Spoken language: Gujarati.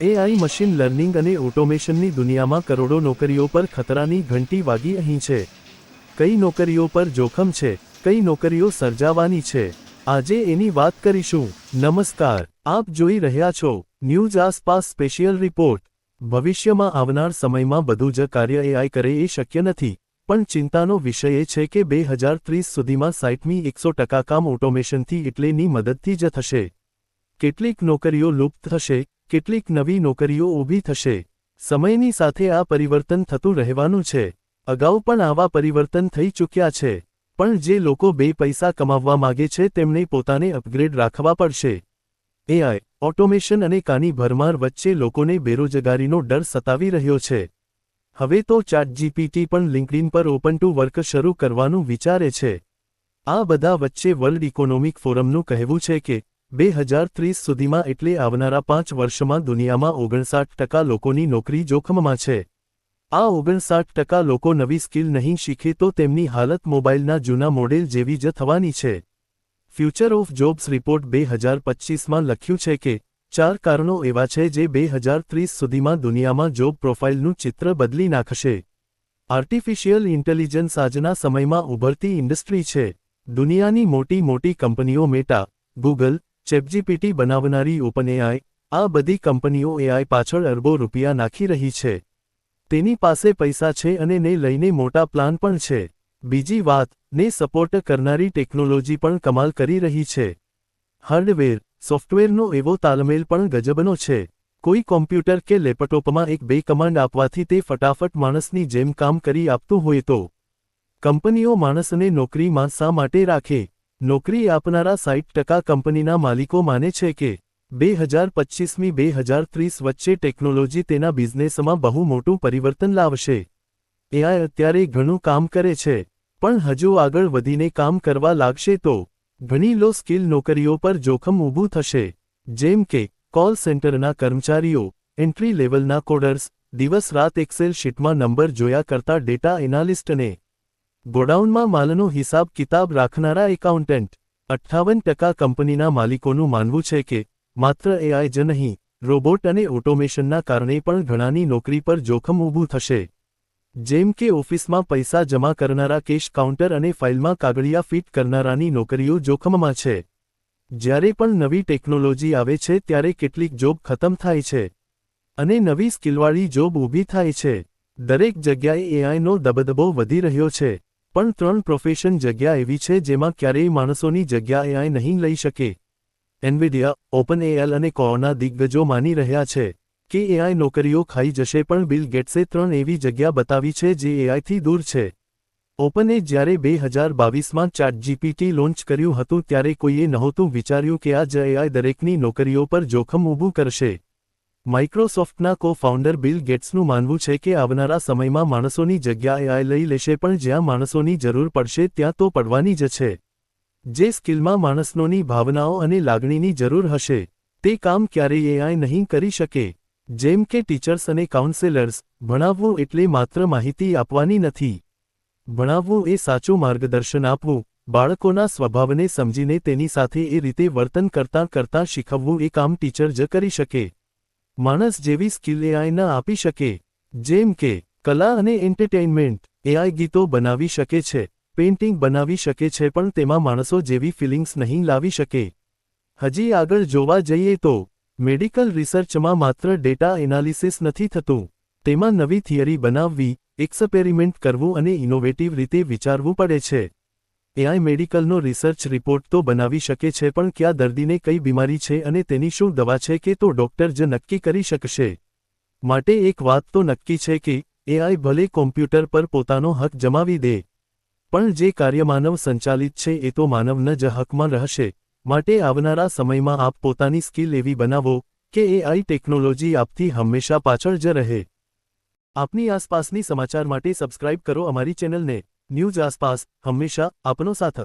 એઆઈ મશીન લર્નિંગ અને ઓટોમેશનની દુનિયામાં કરોડો નોકરીઓ પર ખતરાની ઘંટી વાગી અહીં છે. કઈ નોકરીઓ પર જોખમ છે, કઈ નોકરીઓ સર્જાવાની છે. આજે એની વાત કરીશું. નમસ્કાર. આપ જોઈ રહ્યા છો ન્યૂઝ આસપાસ સ્પેશિયલ રિપોર્ટ. ભવિષ્યમાં આવનાર સમયમાં બધું જ કાર્ય એઆઈ કરે એ શક્ય નથી. પણ ચિંતાનો વિષય એ છે કે બે હજાર ત્રીસ સુધીમાં સાઇટમી એકસો ટકા કામ ઓટોમેશનથી એટલેની મદદથી જ થશે. કેટલીક નોકરીઓ લુપ્ત થશે કેટલીક નવી નોકરીઓ ઊભી થશે. સમયની સાથે આ પરિવર્તન થતું રહેવાનું છે. અગાઉ પણ આવા પરિવર્તન થઈ ચૂક્યા છે. પણ જે લોકો બે પૈસા કમાવવા માગે છે તેમને પોતાને અપગ્રેડ રાખવા પડશે. એઆઈ, ઓટોમેશન અને કાની ભરમાર વચ્ચે લોકોને બેરોજગારીનો ડર સતાવી રહ્યો છે. હવે તો ચાટ જીપીટી પણ લિંક્ડઇન પર ઓપન ટુ વર્ક શરૂ કરવાનું વિચારે છે. આ બધા વચ્ચે વર્લ્ડ ઇકોનોમિક ફોરમનું કહેવું છે કે બે હજાર ત્રીસ સુધીમાં એટલે આવનારા પાંચ વર્ષમાં દુનિયામાં ઓગણસાઠ ટકા લોકોની નોકરી જોખમમાં છે. આ ઓગણસાઠ ટકા લોકો નવી સ્કિલ નહીં શીખે તો તેમની હાલત મોબાઈલના જૂના મોડેલ જેવી જ થવાની છે. ફ્યુચર ઓફ જોબ્સ રિપોર્ટ બે હજાર પચ્ચીસમાં લખ્યું છે કે, ચાર કારણો એવા છે જે બે હજાર ત્રીસ સુધીમાં દુનિયામાં જોબ પ્રોફાઇલનું ચિત્ર બદલી નાખશે. આર્ટિફિશિયલ ઇન્ટેલિજન્સ આજના સમયમાં ઉભરતી ઇન્ડસ્ટ્રી છે. દુનિયાની મોટી મોટી કંપનીઓ મેટા ગૂગલ ચેપજીપીટી બનાવનારી ઓપનએઆઈ આ બધી કંપનીઓ એઆઈ પાછળ અરબો રૂપિયા નાખી રહી છે. તેની પાસે પૈસા છે અને ને લઈને મોટા પ્લાન પણ છે. બીજી વાત, ને સપોર્ટ કરનારી ટેકનોલોજી પણ કમાલ કરી રહી છે. હાર્ડવેર, સોફ્ટવેરનો એવો તાલમેલ પણ ગજબનો છે. કોઈ કોમ્પ્યુટર કે લેપટોપમાં એક બે કમાન્ડ આપવાથી તે ફટાફટ માણસની જેમ કામ કરી આપતું હોય તો. કંપનીઓ માણસને નોકરીમાં શા માટે રાખે? નોકરી આપનારા સાઈઠ ટકા કંપનીના માલિકો માને છે કે બે હજાર પચ્ચીસમી, બે હજાર ત્રીસ વચ્ચે ટેકનોલોજી તેના બિઝનેસમાં બહુ મોટું પરિવર્તન લાવશે. એઆઈ અત્યારે ઘણું કામ કરે છે, પણ હજુ આગળ વધીને કામ કરવા લાગશે તો ઘણી લો સ્કિલ નોકરીઓ પર જોખમ ઊભું થશે, જેમ કે કોલ સેન્ટરના કર્મચારીઓ એન્ટ્રી લેવલના કોડર્સ દિવસ રાત એક્સેલ શીટમાં નંબર જોયા કરતા ડેટા એનાલિસ્ટને ગોડાઉનમાં માલનો હિસાબ કિતાબ રાખનારા એકાઉન્ટન્ટ અઠ્ઠાવન ટકા કંપનીના માલિકોનું માનવું છે કે, માત્ર એઆઈ જ નહીં, રોબોટ અને ઓટોમેશનના કારણે પણ ઘણાની નોકરી પર જોખમ ઊભું થશે. જેમ કે ઓફિસમાં પૈસા જમા કરનારા કેશ કાઉન્ટર અને ફાઇલમાં કાગળિયા ફિટ કરનારાની નોકરીઓ જોખમમાં છે. જ્યારે પણ નવી ટેકનોલોજી આવે છે ત્યારે કેટલીક જોબ ખતમ થાય છે. અને નવી સ્કિલવાળી જોબ ઊભી થાય છે. દરેક જગ્યાએ એઆઈનો દબદબો વધી રહ્યો છે. પણ ત્રણ પ્રોફેશન જગ્યા એવી છે જેમાં ક્યારેય માણસોની જગ્યા એઆઈ નહીં લઈ શકે. એનવિડિયા ઓપન એઆલ અને કોના દિગ્ગજો માની રહ્યા છે કે એઆઈ નોકરીઓ ખાઈ જશે પણ બિલ ગેટ્સે ત્રણ એવી જગ્યા બતાવી છે જે એઆઈથી દૂર છે. ઓપને જ્યારે બે હજાર બાવીસમાં ચાટ જીપીટી લોન્ચ કર્યું હતું ત્યારે કોઈએ નહોતું વિચાર્યું કે આ જ એઆઈ દરેકની નોકરીઓ પર જોખમ ઊભું કરશે. માઇક્રોસોફ્ટના કો ફાઉન્ડર બિલ ગેટ્સનું માનવું છે કે આવનારા સમયમાં માણસોની જગ્યા એઆઈ લઈ લેશે પણ જ્યાં માણસોની જરૂર પડશે ત્યાં તો પડવાની જ છે. જે સ્કિલમાં માણસનોની ભાવનાઓ અને લાગણીની જરૂર હશે, તે કામ ક્યારેય એઆઈ નહીં કરી શકે. જેમ કે ટીચર્સ અને કાઉન્સેલર્સ, ભણાવવું એટલે માત્ર માહિતી આપવાની નથી. ભણાવવું એ સાચું માર્ગદર્શન આપવું, બાળકોના સ્વભાવને સમજીને તેની સાથે એ રીતે વર્તન કરતાં કરતાં શીખવવું એ કામ ટીચર જ કરી શકે. માણસ જેવી સ્કિલ એઆઈ ન આપી શકે. જેમ કે, કલા અને એન્ટરટેઇનમેન્ટ એઆઈ ગીતો બનાવી શકે છે, પેઇન્ટિંગ બનાવી શકે છે પણ તેમાં માણસો જેવી ફિલિંગ્સ નહીં લાવી શકે. હજી આગળ જોવા જઈએ તો, મેડિકલ રિસર્ચમાં માત્ર ડેટા એનાલિસિસ નથી થતું. તેમાં નવી થિયરી બનાવવી, એક્સપેરિમેન્ટ કરવું અને ઇનોવેટિવ રીતે વિચારવું પડે છે. એઆઈ મેડિકલનો રિસર્ચ રિપોર્ટ તો બનાવી શકે છે, પણ કયા દર્દીને કઈ બીમારી છે અને તેની શું દવા છે કે તો ડોક્ટર જ નક્કી કરી શકશે. માટે એક વાત તો નક્કી છે કે એઆઈ ભલે કોમ્પ્યુટર પર પોતાનો હક જમાવી દે, પણ જે કાર્ય માનવ સંચાલિત છે એ તો માનવન જ હકમાં રહેશે. માટે આવનારા સમયમાં આપ પોતાની સ્કિલ એવી બનાવો કે એઆઈ ટેકનોલોજી આપથી હંમેશા પાછળ જ રહે. આપની આસપાસની સમાચાર માટે સબસ્ક્રાઇબ કરો અમારી ચેનલને. ન્યૂઝ આસપાસ હંમેશા આપનો સાથ